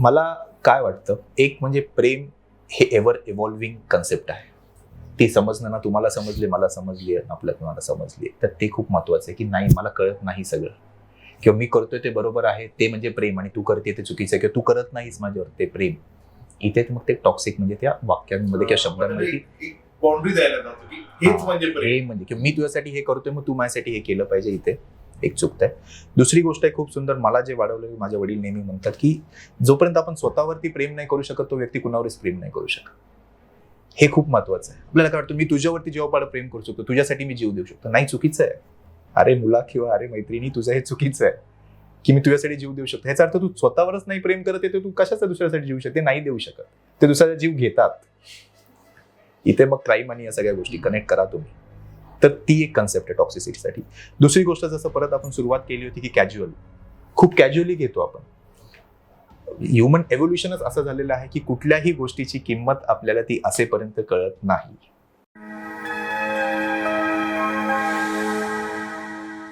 मला काय वाटतं? एक म्हणजे प्रेम हे एव्हर इव्हॉल्विंग कन्सेप्ट आहे. ती समजणं ना तुम्हाला समजले मला समजली आपल्या तुम्हाला समजली. तर ते खूप महत्वाचं आहे की नाही मला कळत नाही सगळं. किंवा मी करतोय ते बरोबर आहे ते म्हणजे प्रेम आणि तू करते ते चुकीचं आहे किंवा तू करत नाहीस माझ्यावर ते प्रेम. इथे मग ते टॉक्सिक म्हणजे त्या वाक्यांमध्ये किंवा शब्दांमध्ये बाउंड्री द्यायला जातो की हेच हा, म्हणजे प्रेम. हे म्हणजे किंवा मी तुझ्यासाठी हे करतोय मग तू माझ्यासाठी हे केलं पाहिजे इथे. एक चुकत आहे. दुसरी गोष्ट आहे खूप सुंदर मला जे वाढवलं माझे वडील नेहमी म्हणतात की जोपर्यंत आपण स्वतःवरती प्रेम नाही करू शकत तो व्यक्ती कुणावरच प्रेम नाही करू शकत. हे खूप महत्वाचं आहे. आपल्याला काय वाटतं मी तुझ्यावरती जेव्हा पाड प्रेम करू शकतो तुझ्यासाठी मी जीव देऊ शकतो? नाही चुकीचं आहे. अरे मुला किंवा अरे मैत्रिणी तुझं हे चुकीचं आहे की मी तुझ्यासाठी जीव देऊ शकतो. ह्याचा अर्थ तू स्वतःवरच नाही प्रेम करत आहे तर तू कशाचा दुसऱ्यासाठी जीव शकते? नाही देऊ शकत. ते दुसऱ्याचा जीव घेतात. इथे मग क्राईम आणि या सगळ्या गोष्टी कनेक्ट करा तुम्ही. तर ती एक कन्सेप्ट आहे टॉक्सिसिटीसाठी दुसरी गोष्ट जसं परत आपण सुरुवात केली होती की कॅज्युअल खूप कॅज्युअली घेतो आपण. ह्युमन एव्होल्युशनच असं झालेलं आहे की कुठल्याही गोष्टीची किंमत आपल्याला ती असेपर्यंत कळत नाही.